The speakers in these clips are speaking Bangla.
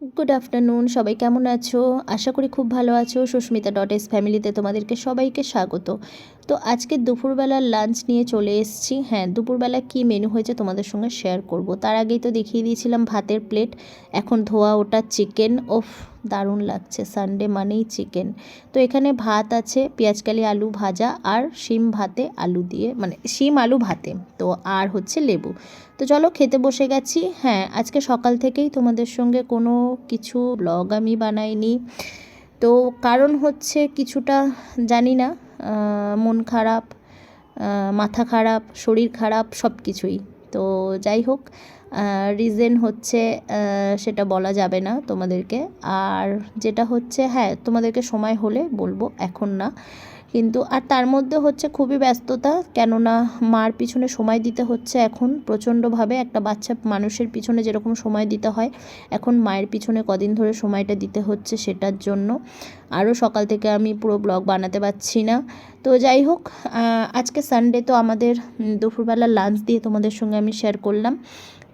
গুড আফটারনুন সবাই কেমন আছো? আশা করি খুব ভালো আছো। সুস্মিতা ডট এস ফ্যামিলিতে তোমাদেরকে সবাইকে স্বাগত। তো আজকে দুপুরবেলার লাঞ্চ নিয়ে চলে এসেছি। হ্যাঁ দুপুরবেলা কী মেনু হয়েছে তোমাদের সঙ্গে শেয়ার করব। তার আগেই তো দেখিয়ে দিয়েছিলাম ভাতের প্লেট এখন ধোয়া ওটা চিকেন ওফ দারুণ লাগছে। সানডে মানেই চিকেন তো এখানে ভাত আছে পেঁয়াজকালি আলু ভাজা আর শিম ভাতে আলু দিয়ে মানে শিম আলু ভাতে। তো আর হচ্ছে লেবু। তো চলো খেতে বসে গেছি। হ্যাঁ আজকে সকাল থেকেই তোমাদের সঙ্গে কোনো কিছু ব্লগ আমি বানাইনি। তো কারণ হচ্ছে কিছুটা জানি না মন খারাপ মাথা খারাপ, শরীর খারাপ, সব কিছুই। তো যাই হোক রিজেন হচ্ছে সেটা বলা যাবে না তোমাদেরকে। আর যেটা হচ্ছে হ্যাঁ তোমাদেরকে সময় হলে বলব, এখন না। কিন্তু আর তার মধ্যে হচ্ছে খুবই ব্যস্ততা, কেননা মার পিছনে সময় দিতে হচ্ছে এখন। প্রচণ্ডভাবে একটা বাচ্চা মানুষের পিছনে যেরকম সময় দিতে হয়, এখন মায়ের পিছনে কদিন ধরে সময়টা দিতে হচ্ছে সেটার জন্য। আরও সকাল থেকে আমি পুরো ব্লগ বানাতে পারছি না। তো যাই হোক আজকে সানডে তো আমাদের দুপুরবেলা লাঞ্চ দিয়ে তোমাদের সঙ্গে আমি শেয়ার করলাম।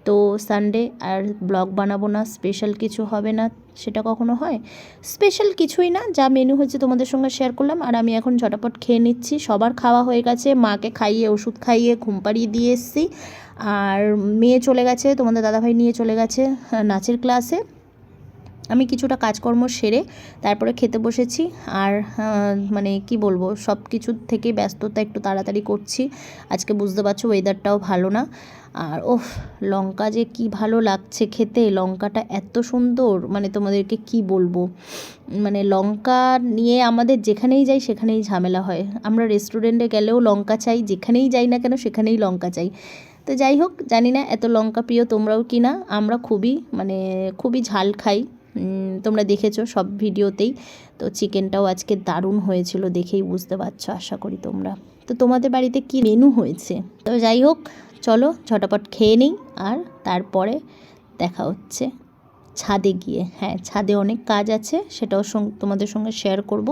তো সানডে আর ব্লগ বানাবো না স্পেশাল কিছু হবে না, সেটা কখনো হয়? স্পেশাল কিছুই না, যা মেনু হয়েছে তোমাদের সঙ্গে শেয়ার করলাম, আর আমি এখন ঝটাপট খেয়ে নিচ্ছি। সবার খাওয়া হয়ে গেছে, মাকে খাইয়ে, ওষুধ খাইয়ে, ঘুম পাড়িয়ে দিয়ে এসছি। আর মেয়ে চলে গেছে, তোমাদের দাদাভাই নিয়ে চলে গেছে, নাচের ক্লাসে আমি কিছুটা কাজকর্ম সেরে তারপরে খেতে বসেছি আর মানে কি বলব, সব কিছুর থেকে ব্যস্ততা একটু তাড়াতাড়ি করছি। আজকে বুঝতে পারছ ওয়েদারটাও ভালো না। আর ওফ, লঙ্কা যে কি ভালো লাগছে খেতে, লঙ্কাটা এত সুন্দর মানে তোমাদেরকে কি বলব? মানে লঙ্কা নিয়ে আমাদের যেখানেই যাই সেখানেই ঝামেলা হয়। আমরা রেস্টুরেন্টে গেলেও লঙ্কা চাই, যেখানেই যাই না কেন সেখানেই লঙ্কা চাই। তো যাই হোক, জানি না এত লঙ্কা প্রিয় তোমরাও কি না আমরা খুবই মানে খুবই ঝাল খাই। তোমরা দেখেছ সব ভিডিওতেই। তো চিকেনটাও আজকে দারুণ হয়েছিল দেখেই বুঝতে পারছ, আশা করি তোমরা। তো তোমাদের বাড়িতে কি মেনু হয়েছে? তো যাই হোক, চলো ঝটাপট খেয়ে নিই আর তারপরে দেখা হচ্ছে ছাদে গিয়ে। হ্যাঁ ছাদে অনেক কাজ আছে, সেটাও তোমাদের সঙ্গে শেয়ার করব।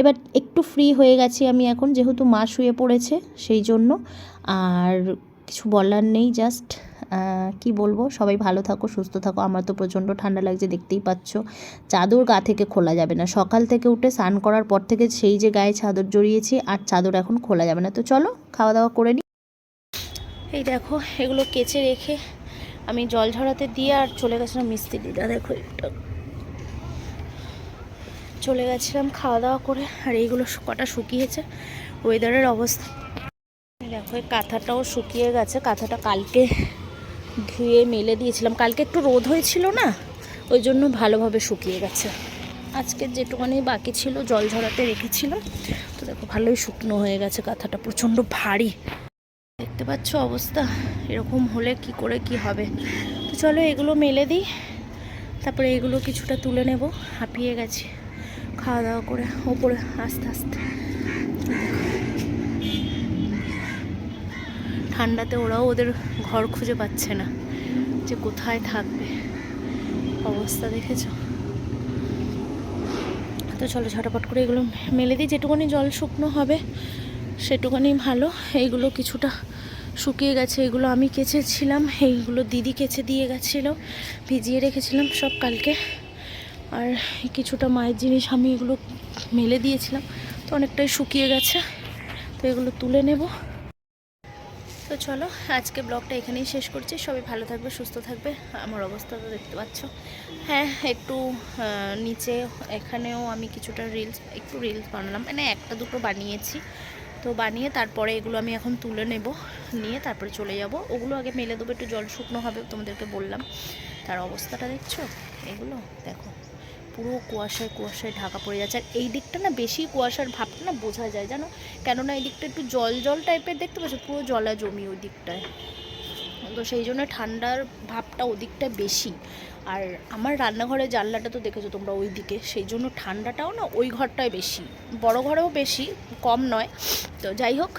এবার একটু ফ্রি হয়ে গেছি আমি এখন, যেহেতু মা শুয়ে পড়েছে, সেই জন্য। আর কিছু বলার নেই জাস্ট কি বলব? সবাই ভালো থাকো, সুস্থ থাকো। আমার তো প্রচণ্ড ঠান্ডা লাগছে, দেখতেই পাচ্ছ। চাদর গা থেকে খোলা যাবে না। সকাল থেকে উঠে স্নান করার পর থেকে সেই যে গায়ে চাদর জড়িয়েছি, আর চাদর এখন খোলা যাবে না। তো চলো, খাওয়া দাওয়া করে নিই এই দেখো, এগুলো কেচে রেখে আমি জল ঝরাতে দিয়ে আর চলে গেছিলাম মিস্ত্রিটা দেখো চলে গেছিলাম খাওয়া দাওয়া করে, আর এইগুলো কটা শুকিয়েছে। ওয়েদারের অবস্থা। দেখো, এই কাঁথাটাও শুকিয়ে গেছে। কাঁথাটা কালকে ধুয়ে মেলে দিয়েছিলাম। কালকে একটু রোদ হয়েছিল না, ওই জন্য ভালোভাবে শুকিয়ে গেছে। আজকে যেটুকুনি বাকি ছিল, জল ঝরাতে রেখেছিলাম। তো দেখো, ভালোই শুকনো হয়ে গেছে কাঁথাটা, প্রচণ্ড ভারী। দেখতে পাচ্ছ অবস্থা, এরকম হলে কি করে কি হবে। তো চলো, এগুলো মেলে দিই। তারপরে এগুলো কিছুটা তুলে নেব। হাঁপিয়ে গেছি, খাওয়া দাওয়া করে, ওপরে, আস্তে আস্তে। ঠান্ডাতে ওরাও ওদের ঘর খুঁজে পাচ্ছে না যে কোথায় থাকবে। অবস্থা দেখেছ? তো চলো ঝটাপট করে এগুলো মেলে দিই, যেটুকুনি জল শুকনো হবে সেটুকুনি ভালো। এইগুলো কিছুটা শুকিয়ে গেছে, এগুলো আমি কেচেছিলাম, এইগুলো দিদি কেচে দিয়ে গেছিল, ভিজিয়ে রেখেছিলাম সব কালকে। আর কিছুটা মায়ের জিনিস আমি এগুলো মেলে দিয়েছিলাম, তো অনেকটাই শুকিয়ে গেছে, তো এগুলো তুলে নেব। তো চলো, আজকে ব্লগটা এখানেই শেষ করছি। সবাই ভালো থাকবে, সুস্থ থাকবে। আমার অবস্থা তো দেখতে পাচ্ছ। হ্যাঁ একটু নিচে, এখানেও আমি কিছুটা রিলস একটু রিলস বানালাম। মানে একটা দুটো বানিয়েছি। তো বানিয়ে তারপরে এগুলো আমি এখন তুলে নেব, নিয়ে তারপরে চলে যাব। ওগুলো আগে মেলে দেবো, একটু জল শুকনো হবে তোমাদেরকে বললাম। তার অবস্থাটা দেখছ? এগুলো, দেখো। পুরো কুয়াশায় কুয়াশায় ঢাকা পড়ে যাচ্ছে। আর এই দিকটা না বেশি কুয়াশার ভাবটা না বোঝা যায়, জানো? কেননা এই দিকটা একটু জল জল টাইপের দেখতে পাচ্ছ, পুরো জলা জমি ওই দিকটায়। তো সেই জন্য ঠান্ডার ভাবটা ওদিকটায় বেশি। আর আমার রান্নাঘরের জানলাটা তো দেখেছ তোমরা ওই দিকে, সেই জন্য ঠান্ডাটাও না ওই ঘরটায় বেশি। বড় ঘরেও বেশি, কম নয়। তো যাই হোক,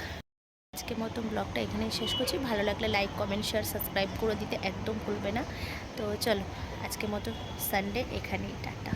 আজকের মতন ব্লগটা এখানেই শেষ করছি। ভালো লাগলে লাইক কমেন্ট শেয়ার সাবস্ক্রাইব করে দিতে একদম ভুলবে না। তো চলো আজকের মতো সানডে এখানেই টাটা।